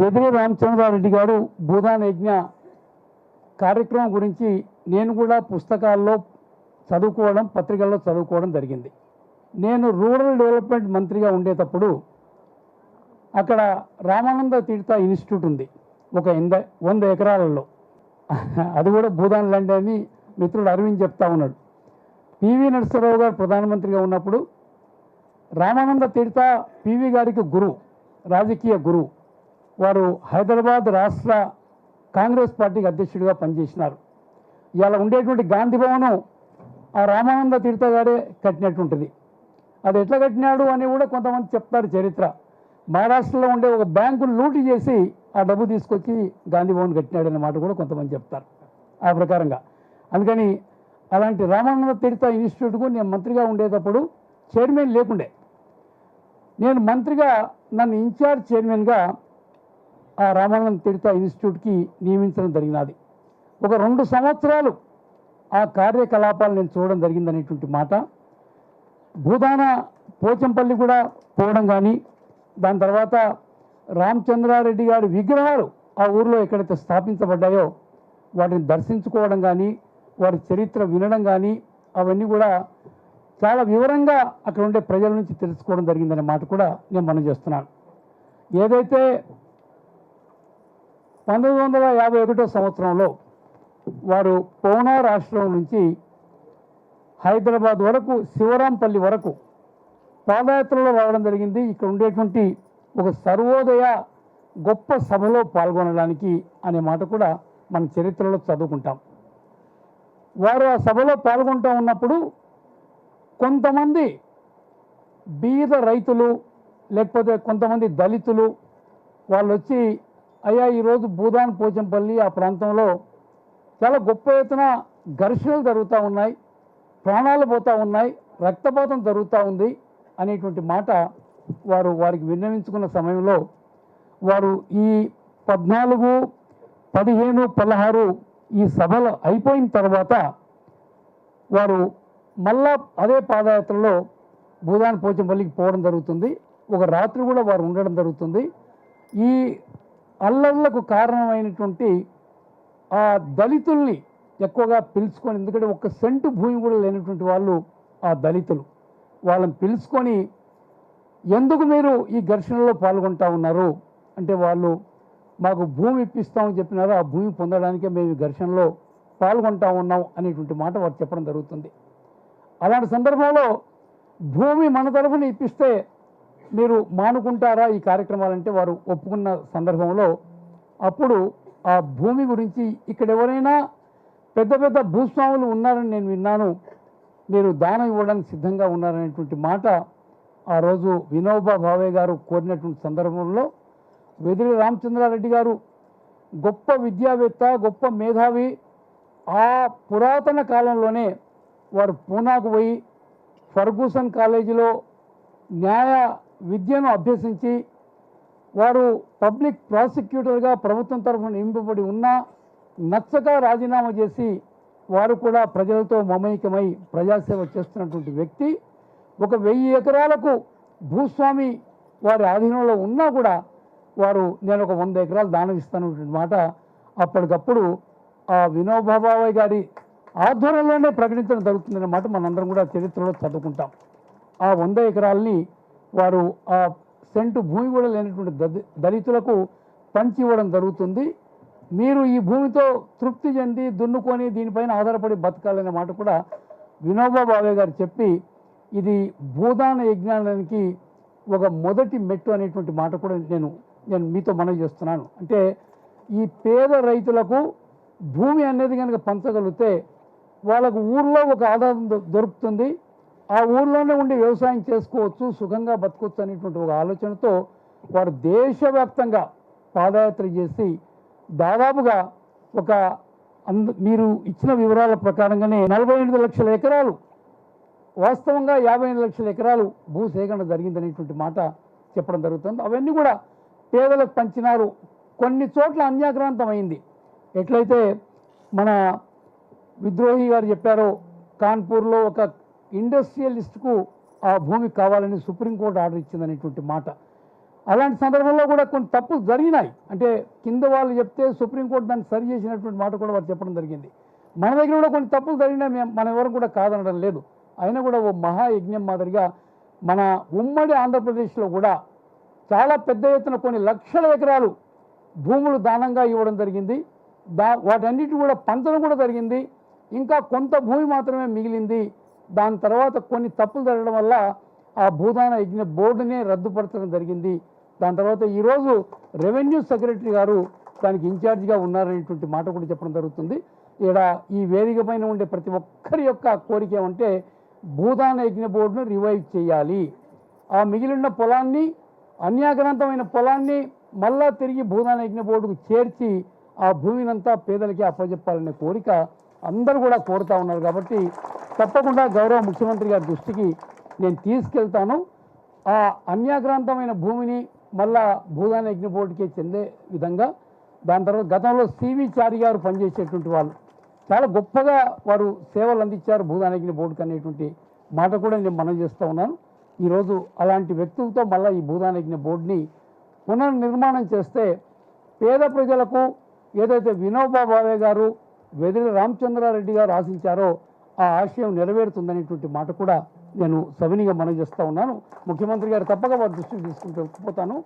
వెదిరి రామచంద్రారెడ్డి గారు భూదాన యజ్ఞ కార్యక్రమం గురించి నేను కూడా పుస్తకాల్లో చదువుకోవడం పత్రికల్లో చదువుకోవడం జరిగింది. నేను రూరల్ డెవలప్మెంట్ మంత్రిగా ఉండేటప్పుడు అక్కడ రామానంద తీర్థ ఇన్స్టిట్యూట్ ఉంది ఒక ఎంద వంద ఎకరాలలో. అది కూడా భూదాన్ ల్యాండ్ అని మిత్రుడు అరవింద్ చెప్తా ఉన్నాడు. పివి నరసింహరావు గారు ప్రధానమంత్రిగా ఉన్నప్పుడు రామానంద తీర్థ పివి గారికి గురువు రాజకీయ గురువు. వారు హైదరాబాద్ రాష్ట్ర కాంగ్రెస్ పార్టీకి అధ్యక్షుడిగా పనిచేసినారు. ఇవాళ ఉండేటువంటి గాంధీ భవనం ఆ రామానంద తీర్థ గారే కట్టినట్టుంటుంది. అది ఎట్లా కట్టినాడు అని కూడా కొంతమంది చెప్తారు చరిత్ర. మహారాష్ట్రలో ఉండే ఒక బ్యాంకును లూటు చేసి ఆ డబ్బు తీసుకొచ్చి గాంధీ భవన్ కట్టినాడు అనే మాట కూడా కొంతమంది చెప్తారు. ఆ ప్రకారంగా. అందుకని అలాంటి రామానంద తీర్థ ఇన్స్టిట్యూట్కు నేను మంత్రిగా ఉండేటప్పుడు చైర్మన్ లేకుండే. నేను మంత్రిగా నన్ను ఇన్ఛార్జ్ చైర్మన్గా ఆ రామానంద తీర్థ ఇన్స్టిట్యూట్కి నియమించడం జరిగినది. ఒక రెండు సంవత్సరాలు ఆ కార్యకలాపాలు నేను చూడడం జరిగిందనేటువంటి మాట. భూదాన పోచంపల్లి కూడా పోవడం కానీ దాని తర్వాత రామచంద్రారెడ్డి గారి విగ్రహాలు ఆ ఊర్లో ఎక్కడైతే స్థాపించబడ్డాయో వాటిని దర్శించుకోవడం కానీ వారి చరిత్ర వినడం కానీ అవన్నీ కూడా చాలా వివరంగా అక్కడ ఉండే ప్రజల నుంచి తెలుసుకోవడం జరిగిందనే మాట కూడా నేను మనం చేస్తున్నాను. ఏదైతే పంతొమ్మిది వందల యాభై ఒకటో సంవత్సరంలో వారు పౌనా రాష్ట్రం నుంచి హైదరాబాద్ వరకు శివరాంపల్లి వరకు పాదయాత్రలో రావడం జరిగింది. ఇక్కడ ఉండేటువంటి ఒక సర్వోదయ గొప్ప సభలో పాల్గొనడానికి అనే మాట కూడా మన చరిత్రలో చదువుకుంటాం. వారు ఆ సభలో పాల్గొంటూ ఉన్నప్పుడు కొంతమంది బీద రైతులు లేకపోతే కొంతమంది దళితులు వాళ్ళు వచ్చి అయ్యా ఈరోజు భూదాన్ పోచంపల్లి ఆ ప్రాంతంలో చాలా గొప్ప ఎత్తున ఘర్షణలు జరుగుతూ ఉన్నాయి ప్రాణాలు పోతూ ఉన్నాయి రక్తపాతం జరుగుతూ ఉంది అనేటువంటి మాట వారు వారికి విన్నవించుకున్న సమయంలో వారు ఈ పద్నాలుగు పదిహేను పదహారు ఈ సభలు అయిపోయిన తర్వాత వారు మళ్ళా అదే పాదయాత్రలో భూదాన్ పోచంపల్లికి పోవడం జరుగుతుంది. ఒక రాత్రి కూడా వారు ఉండడం జరుగుతుంది. ఈ అల్లర్లకు కారణమైనటువంటి ఆ దళితుల్ని ఎక్కువగా పిలుచుకొని ఎందుకంటే ఒక సెంటు భూమి కూడా లేనటువంటి వాళ్ళు ఆ దళితులు. వాళ్ళని పిలుచుకొని ఎందుకు మీరు ఈ ఘర్షణలో పాల్గొంటా ఉన్నారు? అంటే వాళ్ళు మాకు భూమి ఇప్పిస్తామని చెప్పినారు ఆ భూమి పొందడానికే మేము ఈ ఘర్షణలో పాల్గొంటా ఉన్నాం అనేటువంటి మాట వారు చెప్పడం జరుగుతుంది. అలాంటి సందర్భంలో భూమి మన తరఫున ఇప్పిస్తే మీరు మానుకుంటారా ఈ కార్యక్రమాలంటే వారు ఒప్పుకున్న సందర్భంలో అప్పుడు ఆ భూమి గురించి ఇక్కడ ఎవరైనా పెద్ద పెద్ద భూస్వాములు ఉన్నారని నేను విన్నాను. మీరు దానం ఇవ్వడానికి సిద్ధంగా ఉన్నారనేటువంటి మాట ఆ రోజు వినోబా భావే గారు కోరినటువంటి సందర్భంలో వెదిరి రామచంద్రారెడ్డి గారు గొప్ప విద్యావేత్త గొప్ప మేధావి. ఆ పురాతన కాలంలోనే వారు పూనాకు పోయి ఫర్గూసన్ కాలేజీలో న్యాయ విద్యను అభ్యసించి వారు పబ్లిక్ ప్రాసిక్యూటర్గా ప్రభుత్వం తరఫున నింపబడి ఉన్నా నచ్చక రాజీనామా చేసి వారు కూడా ప్రజలతో మమైకమై ప్రజాసేవ చేస్తున్నటువంటి వ్యక్తి ఒక వెయ్యి ఎకరాలకు భూస్వామి వారి ఆధీనంలో ఉన్నా కూడా వారు నేను ఒక వంద ఎకరాలు దానం ఇస్తానటువంటి మాట అప్పటికప్పుడు ఆ వినోబాబాయ్ గారి ఆధ్వర్యంలోనే ప్రకటించడం జరుగుతుందన్నమాట మనందరం కూడా చరిత్రలో చదువుకుంటాం. ఆ వంద ఎకరాలని వారు ఆ సెంటు భూమి కూడా లేనటువంటి దళితులకు పంచి ఇవ్వడం జరుగుతుంది. మీరు ఈ భూమితో తృప్తి చెంది దున్నుకొని దీనిపైన ఆధారపడి బతకాలనే మాట కూడా వినోబా భావే గారు చెప్పి ఇది భూదాన యజ్ఞానానికి ఒక మొదటి మెట్టు అనేటువంటి మాట కూడా నేను నేను మీతో మనవి చేస్తున్నాను. అంటే ఈ పేద రైతులకు భూమి అనేది కనుక పంచగలిగితే వాళ్ళకు ఊర్లో ఒక ఆదాయం దొ- దొరుకుతుంది. ఆ ఊర్లోనే ఉండి వ్యవసాయం చేసుకోవచ్చు సుఖంగా బతకొచ్చు అనేటువంటి ఒక ఆలోచనతో వారు దేశవ్యాప్తంగా పాదయాత్ర చేసి దాదాపుగా ఒక అంద మీరు ఇచ్చిన వివరాల ప్రకారంగానే నలభై ఎనిమిది లక్షల ఎకరాలు వాస్తవంగా యాభై ఎనిమిది లక్షల ఎకరాలు భూసేకరణ జరిగిందనేటువంటి మాట చెప్పడం జరుగుతుంది. అవన్నీ కూడా పేదలకు పంచినారు. కొన్ని చోట్ల అన్యాక్రాంతమైంది. అయింది ఎట్లయితే మన విద్రోహి గారు చెప్పారో కాన్పూర్లో ఒక ఇండస్ట్రియలిస్ట్కు ఆ భూమి కావాలని సుప్రీంకోర్టు ఆర్డర్ ఇచ్చిందనేటువంటి మాట. అలాంటి సందర్భంలో కూడా కొన్ని తప్పులు జరిగినాయి. అంటే కింద వాళ్ళు చెప్తే సుప్రీంకోర్టు దాన్ని సరి చేసినటువంటి మాట కూడా వారు చెప్పడం జరిగింది. మన దగ్గర కూడా కొన్ని తప్పులు జరిగినాయి మేము మన ఎవరు కూడా కాదనడం లేదు. అయినా కూడా ఓ మహాయజ్ఞం మాదిరిగా మన ఉమ్మడి ఆంధ్రప్రదేశ్లో కూడా చాలా పెద్ద ఎత్తున కొన్ని లక్షల ఎకరాలు భూములు దానంగా ఇవ్వడం జరిగింది. దా వాటన్నిటి కూడా పంచడం కూడా జరిగింది. ఇంకా కొంత భూమి మాత్రమే మిగిలింది. దాని తర్వాత కొన్ని తప్పులు జరగడం వల్ల ఆ భూదాన యజ్ఞ బోర్డునే రద్దుపరచడం జరిగింది. దాని తర్వాత ఈరోజు రెవెన్యూ సెక్రటరీ గారు దానికి ఇన్ఛార్జిగా ఉన్నారనేటువంటి మాట కూడా చెప్పడం జరుగుతుంది. ఇక్కడ ఈ వేదిక పైన ఉండే ప్రతి ఒక్కరి యొక్క కోరిక ఏమంటే భూదాన యజ్ఞ బోర్డును రివైవ్ చేయాలి. ఆ మిగిలిన పొలాన్ని అన్యాగ్రంథమైన పొలాన్ని మళ్ళా తిరిగి భూదాన యజ్ఞ బోర్డుకు చేర్చి ఆ భూమినంతా పేదలకి అప్పచెప్పాలనే కోరిక అందరూ కూడా కోరుతూ ఉన్నారు. కాబట్టి తప్పకుండా గౌరవ ముఖ్యమంత్రి గారి దృష్టికి నేను తీసుకెళ్తాను. ఆ అన్యాగ్రాంతమైన భూమిని మళ్ళా భూదాన యజ్ఞ బోర్డుకే చెందే విధంగా దాని తర్వాత గతంలో సివి చారి గారు పనిచేసేటువంటి వాళ్ళు చాలా గొప్పగా వారు సేవలు అందించారు భూదానగిరి బోర్డుకు అనేటువంటి మాట కూడా నేను మనం చేస్తూ ఉన్నాను. ఈరోజు అలాంటి వ్యక్తులతో మళ్ళీ ఈ భూదానగిరి బోర్డుని పునర్నిర్మాణం చేస్తే పేద ప్రజలకు ఏదైతే వినోబా భావే గారు వెదిరి రామచంద్రారెడ్డి గారు ఆశించారో ఆ ఆశయం నెరవేరుతుందనేటువంటి మాట కూడా నేను సవినిగా మనం చేస్తూ ఉన్నాను. ముఖ్యమంత్రి గారు తప్పక వారి దృష్టికి తీసుకుంటూ పోతాను.